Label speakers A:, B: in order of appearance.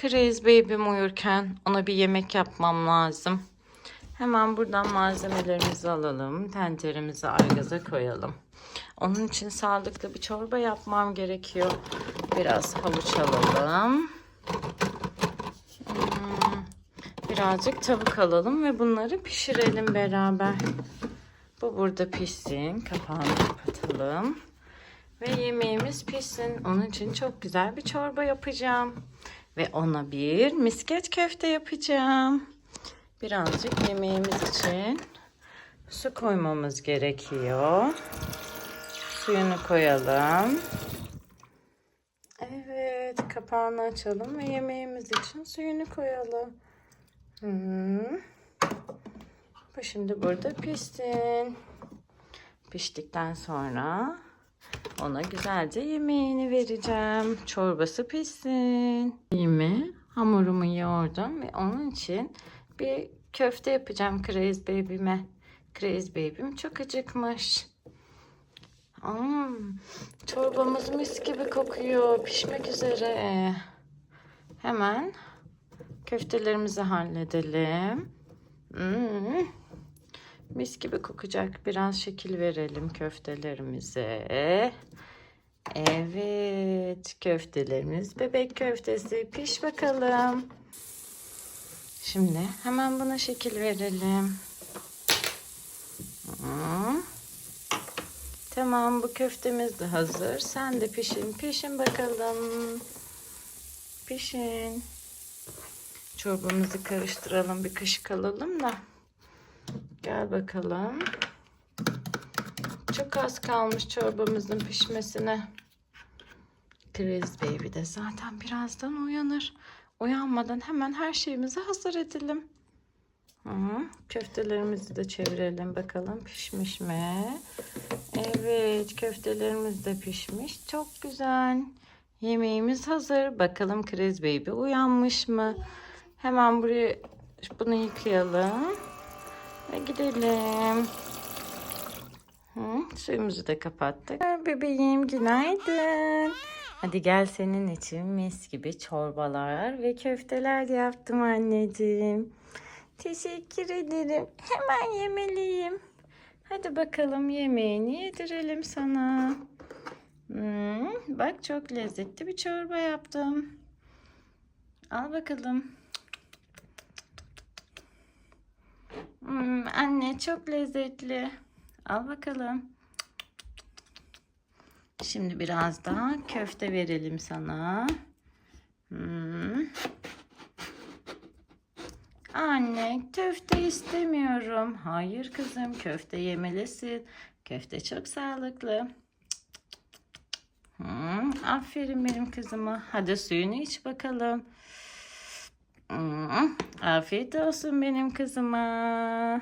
A: Crazy Baby'm uyurken ona bir yemek yapmam lazım. Hemen buradan malzemelerimizi alalım. Tenceremizi argaza koyalım. Onun için sağlıklı bir çorba yapmam gerekiyor. Biraz havuç alalım. Hmm, Birazcık tavuk alalım ve bunları pişirelim beraber. Bu burada pişsin. Kapağını kapatalım. Ve yemeğimiz pişsin. Onun için çok güzel bir çorba yapacağım. Ve ona bir misket köfte yapacağım. Birazcık yemeğimiz için su koymamız gerekiyor. Suyunu koyalım. Evet, kapağını açalım ve yemeğimiz için suyunu koyalım. Hmm. Bu şimdi burada pişsin. Piştikten sonra ona güzelce yemeğini vereceğim. Çorbası pişsin. Yemeği hamurumu yoğurdum ve onun için bir köfte yapacağım Crazy Baby'me. Crazy Baby'm çok acıkmış. Hmm, çorbamız mis gibi kokuyor. Pişmek üzere. Hemen köftelerimizi halledelim. Hmm, mis gibi kokacak. Biraz şekil verelim köftelerimize. Evet, köftelerimiz bebek köftesi. Piş bakalım. Şimdi hemen buna şekil verelim. Hmm. Tamam bu köftemiz de hazır. Sen de pişin. Pişin bakalım. Pişin. Çorbamızı karıştıralım. Bir kaşık alalım da. Gel bakalım. Çok az kalmış çorbamızın pişmesine. Crazy Baby de zaten birazdan uyanır. Uyanmadan hemen her şeyimizi hazır edelim. Hı, köftelerimizi de çevirelim bakalım pişmiş mi? Evet köftelerimiz de pişmiş. Çok güzel. Yemeğimiz hazır. Bakalım Crazy Baby uyanmış mı? Hemen buraya bunu yıkayalım. Ve gidelim. Hı, suyumuzu da kapattık. Bebeğim günaydın. Hadi gel senin için mis gibi çorbalar ve köfteler yaptım anneciğim. Teşekkür ederim. Hemen yemeliyim. Hadi bakalım yemeğini yedirelim sana. Hmm, bak çok lezzetli bir çorba yaptım. Al bakalım. Hmm, anne çok lezzetli. Al bakalım. Şimdi biraz daha köfte verelim sana. Hmm. Anne köfte istemiyorum. Hayır kızım köfte yemelisin. Köfte çok sağlıklı. Hmm, aferin benim kızıma. Hadi suyunu iç bakalım. Hmm, afiyet olsun benim kızıma.